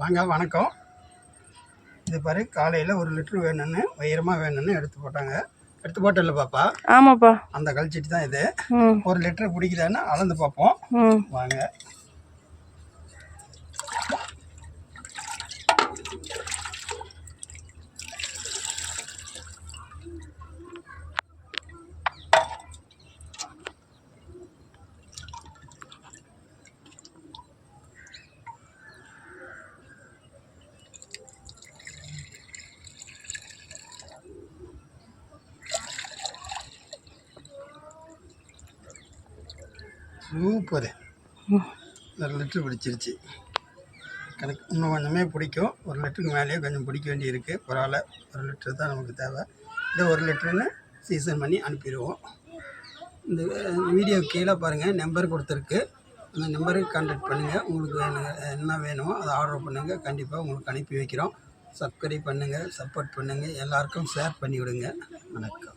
வாங்க வணக்கம். இது பாரு காலையில் ஒரு லிட்டர் வேணும்னு உயரமாக வேணும்னு எடுத்து போட்டாங்க. எடுத்து போட்டல பாப்பா? ஆமாப்பா. அந்த கழிச்சிட்டு தான் இது. ஒரு லிட்டர் பிடிக்குதான்னு அளந்து பார்ப்போம் வாங்க. சூப்பர். ஒரு லிட்டர் பிடிச்சிருச்சு. கணக்கு இன்னும் கொஞ்சமே பிடிக்கும். ஒரு லிட்டருக்கு மேலேயே கொஞ்சம் பிடிக்க வேண்டியிருக்கு. பரவாயில்ல. ஒரு லிட்டர் தான் நமக்கு தேவை. இதை ஒரு லிட்டருன்னு சீசன் பண்ணி அனுப்பிடுவோம். இந்த வீடியோ கீழே பாருங்கள் நம்பர் கொடுத்துருக்கு. அந்த நம்பருக்கு கான்டாக்ட் பண்ணுங்கள் உங்களுக்கு வேணுங்க என்ன வேணுமோ அதை ஆர்டர் பண்ணுங்கள் கண்டிப்பாக உங்களுக்கு அனுப்பி வைக்கிறோம். சப்ஸ்கிரைப் பண்ணுங்கள் சப்போர்ட் பண்ணுங்கள் எல்லாருக்கும் ஷேர் பண்ணி விடுங்க வணக்கம்.